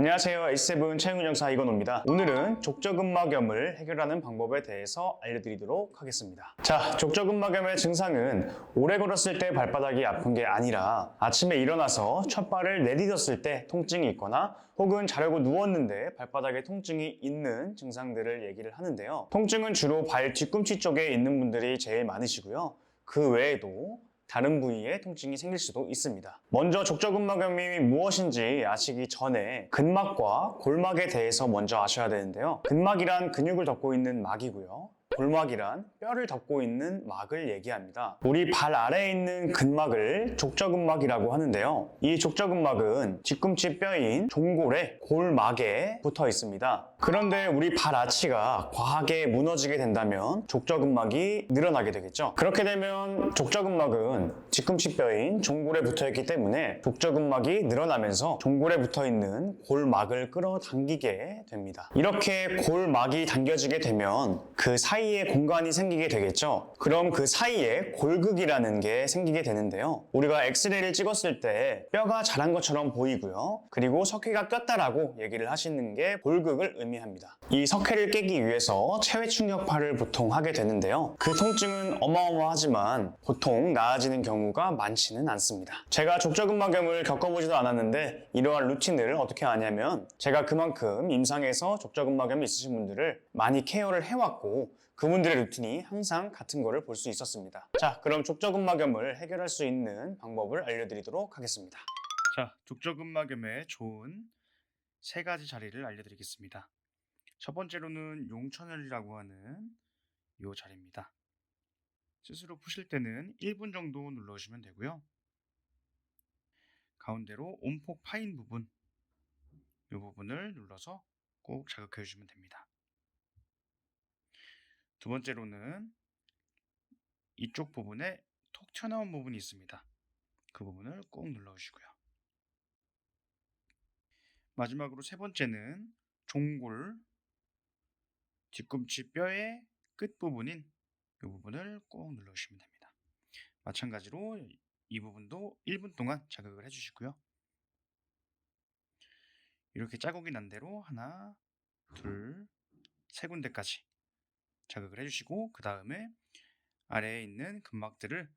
안녕하세요. H7 최윤영사 이건호입니다. 오늘은 족저근막염을 해결하는 방법에 대해서 알려드리도록 하겠습니다. 자, 족저근막염의 증상은 오래 걸었을 때 발바닥이 아픈 게 아니라 아침에 일어나서 첫 발을 내딛었을 때 통증이 있거나 혹은 자려고 누웠는데 발바닥에 통증이 있는 증상들을 얘기를 하는데요. 통증은 주로 발 뒤꿈치 쪽에 있는 분들이 제일 많으시고요. 그 외에도 다른 부위에 통증이 생길 수도 있습니다. 먼저 족저근막염이 무엇인지 아시기 전에 근막과 골막에 대해서 먼저 아셔야 되는데요. 근막이란 근육을 덮고 있는 막이고요. 골막이란 뼈를 덮고 있는 막을 얘기합니다. 우리 발 아래에 있는 근막을 족저근막이라고 하는데요. 이 족저근막은 뒤꿈치 뼈인 종골의 골막에 붙어 있습니다. 그런데 우리 발 아치가 과하게 무너지게 된다면 족저근막이 늘어나게 되겠죠. 그렇게 되면 족저근막은 뒤꿈치 뼈인 종골에 붙어 있기 때문에 족저근막이 늘어나면서 종골에 붙어 있는 골막을 끌어당기게 됩니다. 이렇게 골막이 당겨지게 되면 그 사이에 공간이 생기게 되겠죠. 그럼 그 사이에 골극이라는 게 생기게 되는데요. 우리가 엑스레이를 찍었을 때 뼈가 자란 것처럼 보이고요. 그리고 석회가 꼈다라고 얘기를 하시는 게 골극을 의미합니다. 이 석회를 깨기 위해서 체외 충격파를 보통 하게 되는데요. 그 통증은 어마어마하지만 보통 나아지는 경우가 많지는 않습니다. 제가 족저근막염을 겪어보지도 않았는데 이러한 루틴을 어떻게 하냐면 제가 그만큼 임상에서 족저근막염이 있으신 분들을 많이 케어를 해왔고 그분들의 루틴이 항상 같은 거를 볼 수 있었습니다. 자, 그럼 족저근막염을 해결할 수 있는 방법을 알려드리도록 하겠습니다. 자, 족저근막염에 좋은 세 가지 자리를 알려드리겠습니다. 첫 번째로는 용천혈이라고 하는 이 자리입니다. 스스로 푸실 때는 1분 정도 눌러주시면 되고요. 가운데로 온폭 파인 부분, 이 부분을 눌러서 꼭 자극해 주시면 됩니다. 두 번째로는 이쪽 부분에 톡 튀어나온 부분이 있습니다. 그 부분을 꼭 눌러주시고요. 마지막으로 세 번째는 종골 뒤꿈치 뼈의 끝부분인 이 부분을 꼭 눌러주시면 됩니다. 마찬가지로 이 부분도 1분 동안 자극을 해주시고요. 이렇게 자국이 난 대로 하나, 둘, 세 군데까지 자극을 해주시고 그 다음에 아래에 있는 근막들을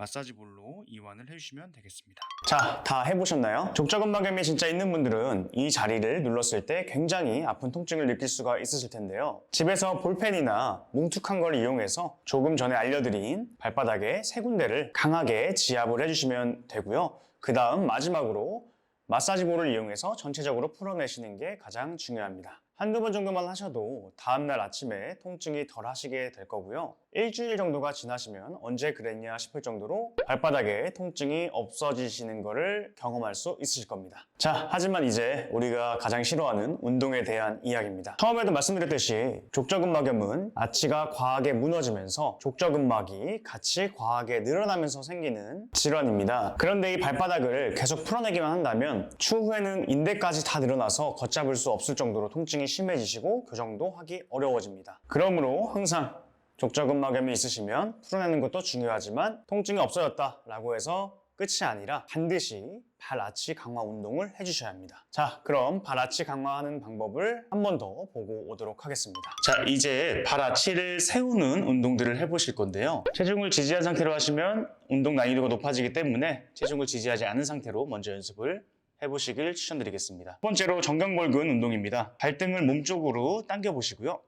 마사지 볼로 이완을 해주시면 되겠습니다. 자, 다 해보셨나요? 족저근막염이 진짜 있는 분들은 이 자리를 눌렀을 때 굉장히 아픈 통증을 느낄 수가 있으실 텐데요. 집에서 볼펜이나 뭉툭한 걸 이용해서 조금 전에 알려드린 발바닥에 세 군데를 강하게 지압을 해주시면 되고요. 그 다음 마지막으로 마사지 볼을 이용해서 전체적으로 풀어내시는 게 가장 중요합니다. 한두 번 정도만 하셔도 다음날 아침에 통증이 덜 하시게 될 거고요. 일주일 정도가 지나시면 언제 그랬냐 싶을 정도로 발바닥에 통증이 없어지시는 것을 경험할 수 있으실 겁니다. 자, 하지만 이제 우리가 가장 싫어하는 운동에 대한 이야기입니다. 처음에도 말씀드렸듯이 족저근막염은 아치가 과하게 무너지면서 족저근막이 같이 과하게 늘어나면서 생기는 질환입니다. 그런데 이 발바닥을 계속 풀어내기만 한다면 추후에는 인대까지 다 늘어나서 걷잡을 수 없을 정도로 통증이 심해지시고 교정도 하기 어려워집니다. 그러므로 항상 족저근 막염이 있으시면 풀어내는 것도 중요하지만 통증이 없어졌다 라고 해서 끝이 아니라 반드시 발 아치 강화 운동을 해주셔야 합니다. 자, 그럼 발 아치 강화하는 방법을 한 번 더 보고 오도록 하겠습니다. 자, 이제 발 아치를 세우는 운동들을 해보실 건데요. 체중을 지지한 상태로 하시면 운동 난이도가 높아지기 때문에 체중을 지지하지 않은 상태로 먼저 연습을 해보시길 추천드리겠습니다. 첫 번째로 정강골근 운동입니다. 발등을 몸쪽으로 당겨 보시고요.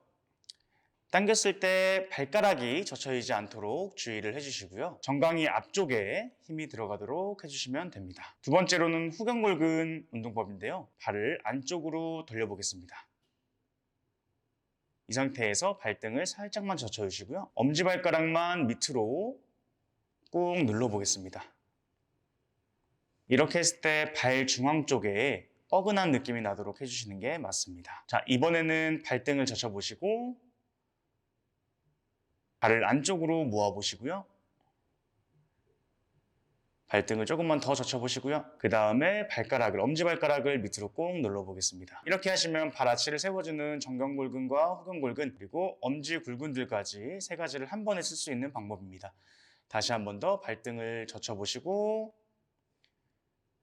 당겼을 때 발가락이 젖혀지지 않도록 주의를 해주시고요. 정강이 앞쪽에 힘이 들어가도록 해주시면 됩니다. 두 번째로는 후경골근 운동법인데요. 발을 안쪽으로 돌려보겠습니다. 이 상태에서 발등을 살짝만 젖혀주시고요. 엄지발가락만 밑으로 꾹 눌러보겠습니다. 이렇게 했을 때 발 중앙 쪽에 뻐근한 느낌이 나도록 해주시는 게 맞습니다. 자, 이번에는 발등을 젖혀보시고 발을 안쪽으로 모아보시고요. 발등을 조금만 더 젖혀보시고요. 그 다음에 발가락을, 엄지발가락을 밑으로 꼭 눌러보겠습니다. 이렇게 하시면 발 아치를 세워주는 정경골근과 후경골근 그리고 엄지굴근들까지 세 가지를 한 번에 쓸 수 있는 방법입니다. 다시 한 번 더 발등을 젖혀보시고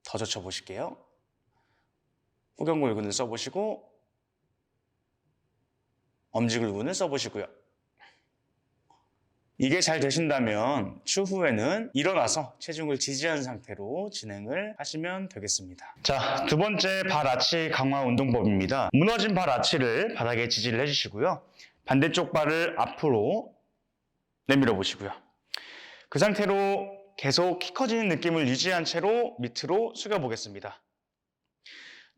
더 젖혀보실게요. 후경골근을 써보시고 엄지굴근을 써보시고요. 이게 잘 되신다면 추후에는 일어나서 체중을 지지한 상태로 진행을 하시면 되겠습니다. 자, 두 번째 발 아치 강화 운동법입니다. 무너진 발 아치를 바닥에 지지를 해주시고요. 반대쪽 발을 앞으로 내밀어 보시고요. 그 상태로 계속 키 커지는 느낌을 유지한 채로 밑으로 숙여 보겠습니다.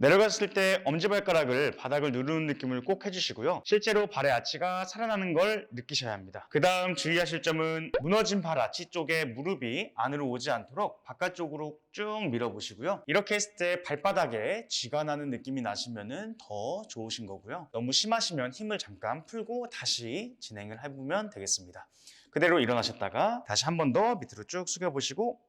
내려갔을 때 엄지발가락을 바닥을 누르는 느낌을 꼭 해주시고요. 실제로 발의 아치가 살아나는 걸 느끼셔야 합니다. 그 다음 주의하실 점은 무너진 발 아치 쪽에 무릎이 안으로 오지 않도록 바깥쪽으로 쭉 밀어보시고요. 이렇게 했을 때 발바닥에 쥐가 나는 느낌이 나시면 더 좋으신 거고요. 너무 심하시면 힘을 잠깐 풀고 다시 진행을 해보면 되겠습니다. 그대로 일어나셨다가 다시 한 번 더 밑으로 쭉 숙여보시고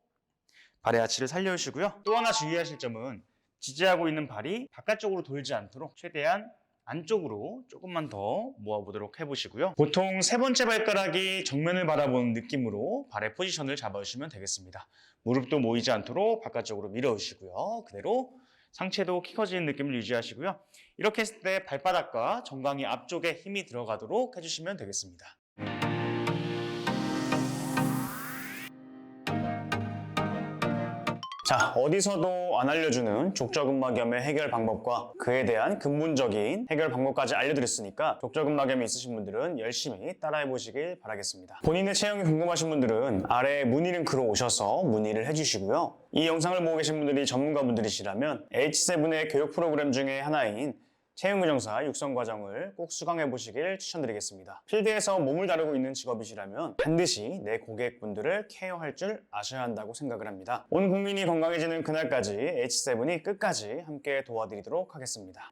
발의 아치를 살려주시고요. 또 하나 주의하실 점은 지지하고 있는 발이 바깥쪽으로 돌지 않도록 최대한 안쪽으로 조금만 더 모아보도록 해보시고요. 보통 세 번째 발가락이 정면을 바라보는 느낌으로 발의 포지션을 잡아주시면 되겠습니다. 무릎도 모이지 않도록 바깥쪽으로 밀어주시고요. 그대로 상체도 키 커지는 느낌을 유지하시고요. 이렇게 했을 때 발바닥과 정강이 앞쪽에 힘이 들어가도록 해주시면 되겠습니다. 자, 어디서도 안 알려주는 족저근막염의 해결 방법과 그에 대한 근본적인 해결 방법까지 알려드렸으니까 족저근막염이 있으신 분들은 열심히 따라해 보시길 바라겠습니다. 본인의 체형이 궁금하신 분들은 아래 문의 링크로 오셔서 문의를 해주시고요. 이 영상을 보고 계신 분들이 전문가분들이시라면 H7의 교육 프로그램 중에 하나인 채용교정사 육성 과정을 꼭 수강해 보시길 추천드리겠습니다. 필드에서 몸을 다루고 있는 직업이시라면 반드시 내 고객분들을 케어할 줄 아셔야 한다고 생각을 합니다. 온 국민이 건강해지는 그날까지 H7이 끝까지 함께 도와드리도록 하겠습니다.